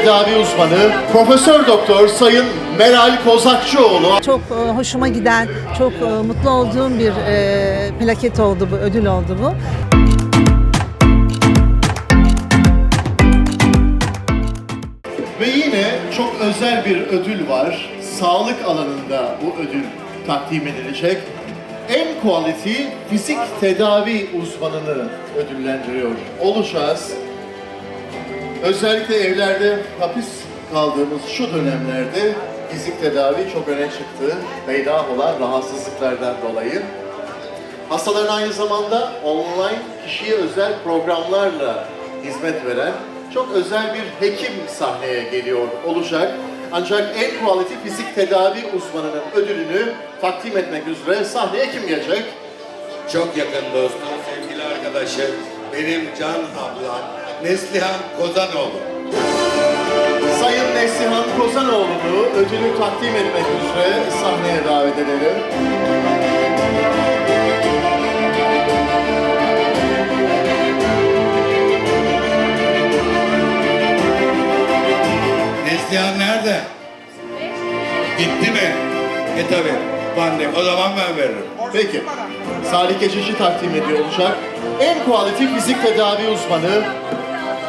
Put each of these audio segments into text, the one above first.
tedavi uzmanı Profesör Doktor Sayın Meral Kozakçıoğlu Çok e, hoşuma giden, çok e, mutlu olduğum bir e, plaket oldu bu, ödül oldu bu. ve yine çok özel bir ödül var. Sağlık alanında bu ödül takdim edilecek. En quality fizik tedavi uzmanını ödüllendiriyor olacağız. Özellikle evlerde hapis kaldığımız şu dönemlerde fizik tedavi çok öne çıktı. Peydah olan rahatsızlıklardan dolayı. Hastaların aynı zamanda online kişiye özel programlarla hizmet veren çok özel bir hekim sahneye geliyor olacak. Ancak en quality fizik tedavi uzmanının ödülünü takdim etmek üzere sahneye kim gelecek? Çok yakın dostum, sevgili arkadaşım, benim can ablam Neslihan Kozanoğlu. Sayın Neslihan Kozanoğlu'nu ödülü takdim etmek üzere sahneye davet edelim. Neslihan nerede? Gitti mi? E tabi, pandemi. O zaman ben veririm. Peki. Salih Geçici takdim ediyor olacak. En quality fizik tedavi uzmanı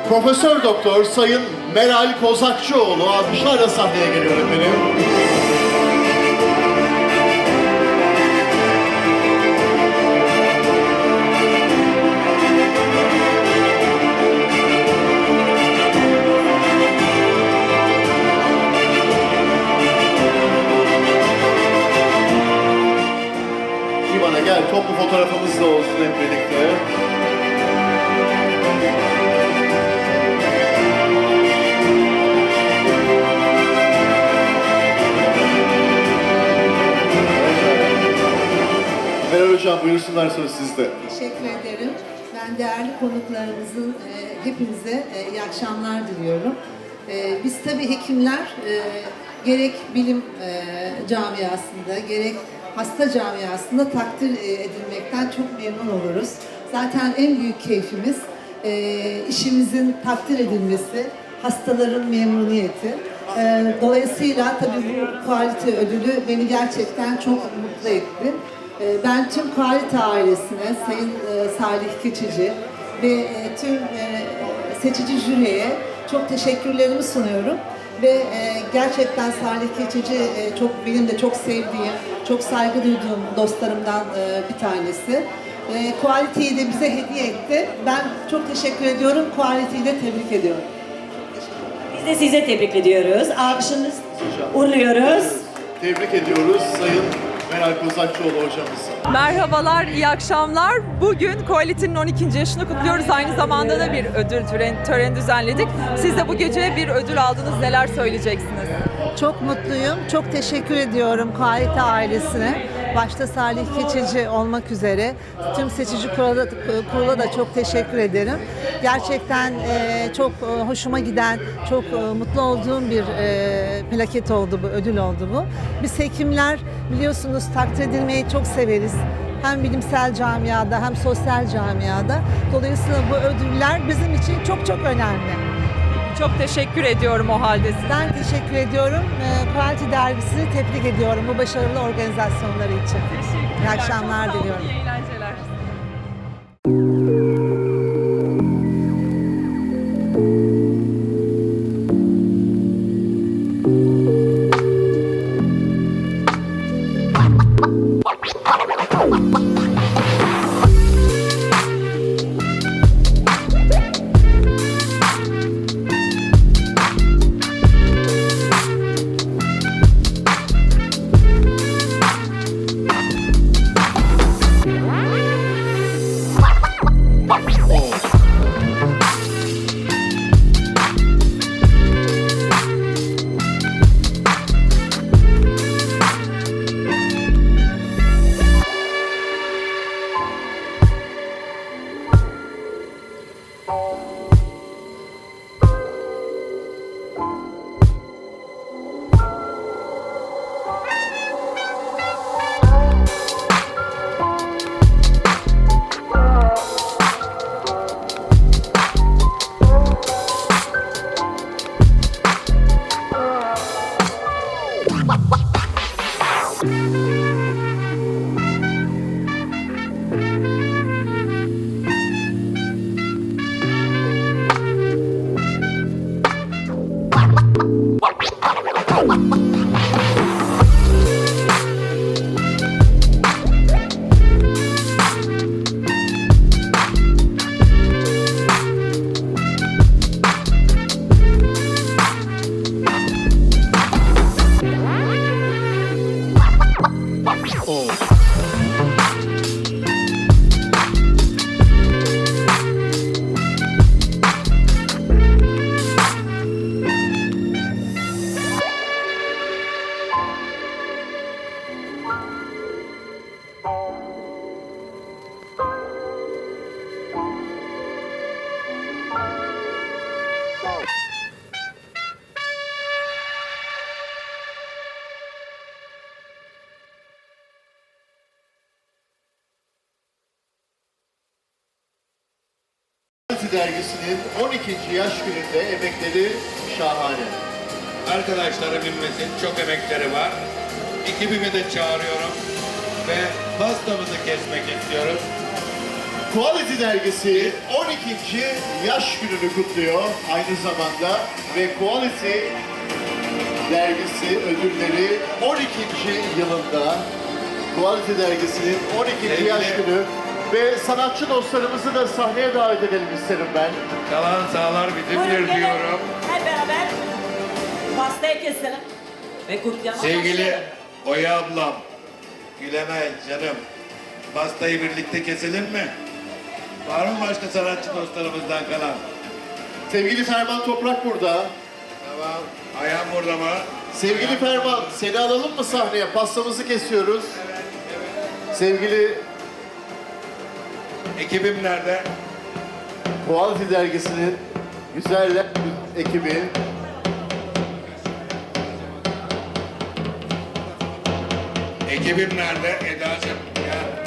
Profesör Doktor Sayın Meral Kozakçıoğlu alkışlarla sahneye geliyor efendim. İvan'a gel toplu fotoğrafımız da olsun hep birlikte. Hocam buyursunlar söz sizde. Teşekkür ederim. Ben değerli konuklarımızın e, hepinize e, iyi akşamlar diliyorum. E, biz tabii hekimler e, gerek bilim e, camiasında gerek hasta camiasında takdir e, edilmekten çok memnun oluruz. Zaten en büyük keyfimiz e, işimizin takdir edilmesi, hastaların memnuniyeti. E, dolayısıyla tabii bu kalite ödülü beni gerçekten çok mutlu etti. Ee, Ben tüm Kalite ailesine, Sayın e, Salih Keçici ve e, tüm e, seçici jüriye çok teşekkürlerimi sunuyorum. Ve gerçekten Salih Keçici e, çok benim de çok sevdiğim, çok saygı duyduğum dostlarımdan bir tanesi. Quality'yi de bize hediye etti. Ben çok teşekkür ediyorum. Quality'yi de tebrik ediyorum. Biz de size tebrik ediyoruz. Alkışınız uğurluyoruz. Tebrik ediyoruz Sayın Meral Kozakçıoğlu hocamızı. Merhabalar, iyi akşamlar. Bugün Koalit'in 12. yaşını kutluyoruz. Aynı zamanda da bir ödül töreni, töreni düzenledik. Siz de bu gece bir ödül aldınız. Neler söyleyeceksiniz? Çok mutluyum, çok teşekkür ediyorum Kalite ailesine. Başta Salih Keçici olmak üzere tüm seçici kurula, kurula da çok teşekkür ederim. Gerçekten e, çok e, hoşuma giden, çok e, mutlu olduğum bir e, plaket oldu bu, ödül oldu bu. Biz hekimler biliyorsunuz takdir edilmeyi çok severiz. Hem bilimsel camiada hem sosyal camiada. Dolayısıyla bu ödüller bizim için çok çok önemli. Çok teşekkür ediyorum o halde size. Ben teşekkür ediyorum. Ee, Quality Dergisi'ni tebrik ediyorum bu başarılı organizasyonları için. İyi akşamlar diliyorum. Ha ha ha! Dergisinin 12. yaş gününde emekleri şahane. Arkadaşlarım bilmesin çok emekleri var. Ekibimi de çağırıyorum ve pastamızı kesmek istiyorum. Quality dergisi 12. yaş gününü kutluyor aynı zamanda ve Quality dergisi ödülleri 12. yılında Quality dergisinin 12. yaş Sevgili- günü ve sanatçı dostlarımızı da sahneye davet edelim isterim ben. Kalan sağlar bizimdir Buyurun gelin. diyorum. Hep beraber pastayı keselim. Ve kutlayalım. Sevgili Oya ablam, Gülenay canım, pastayı birlikte keselim mi? Var mı başka sanatçı dostlarımızdan kalan? Sevgili Ferman Toprak burada. Tamam. Ayağım burada mı? Sevgili Ferman seni alalım mı sahneye? Pastamızı kesiyoruz. Sevgili Ekibim nerede? Quality dergisinin güzeller ekibi Ekibim nerede? Eda'cığım gel.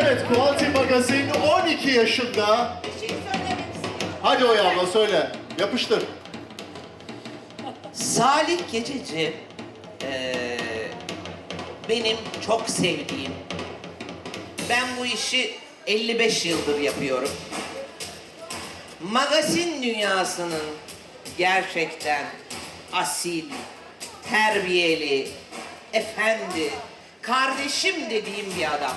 Evet, Quality Magazine 12 yaşında. Hadi Oya abla söyle. Yapıştır. Salih Gececi eee, benim çok sevdiğim. Ben bu işi 55 yıldır yapıyorum. Magazin dünyasının gerçekten asil, terbiyeli, efendi, kardeşim dediğim bir adam.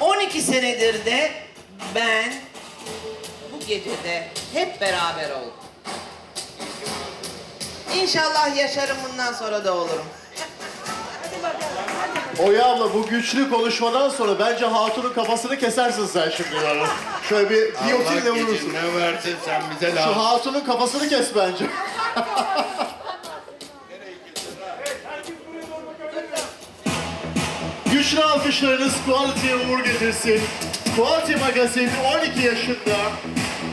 12 senedir de ben bu gecede hep beraber oldum. İnşallah yaşarım bundan sonra da olurum. Oya abla bu güçlü konuşmadan sonra bence Hatun'un kafasını kesersin sen şimdi. Yani. Şöyle bir giyotinle Allah vurursun. gecinden versin sen bize Şu lazım. Hatun'un kafasını kes bence. Güçlü alkışlarınız Quality'ye uğur getirsin. Quality Magazine 12 yaşında.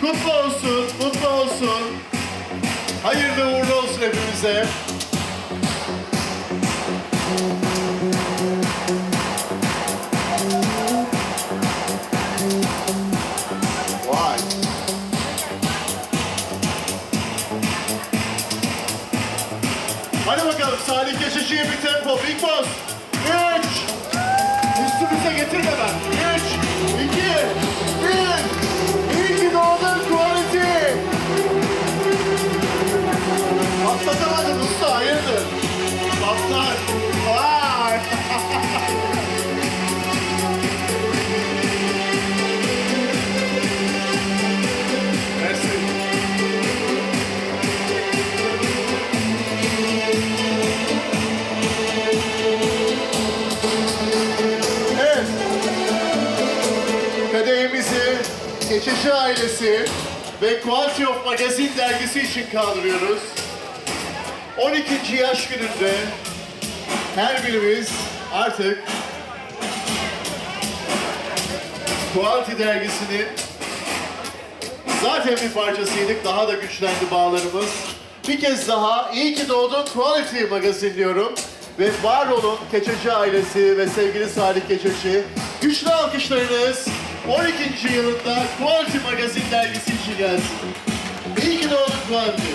Kutlu olsun, mutlu olsun. Hayırlı uğurlu olsun hepimize. Hadi bakalım Salih Geçici'ye bir tempo. Big Boss. Geçici ailesi ve Quality of Magazine dergisi için kaldırıyoruz. 12. yaş gününde her birimiz artık Quality dergisinin zaten bir parçasıydık. Daha da güçlendi bağlarımız. Bir kez daha iyi ki doğdun Quality Magazine diyorum. Ve var olun Keçeci ailesi ve sevgili Salih Keçeci. Güçlü alkışlarınız 12. yılında Quality Magazine dergisi için gelsin. İyi ki doğdun Quality.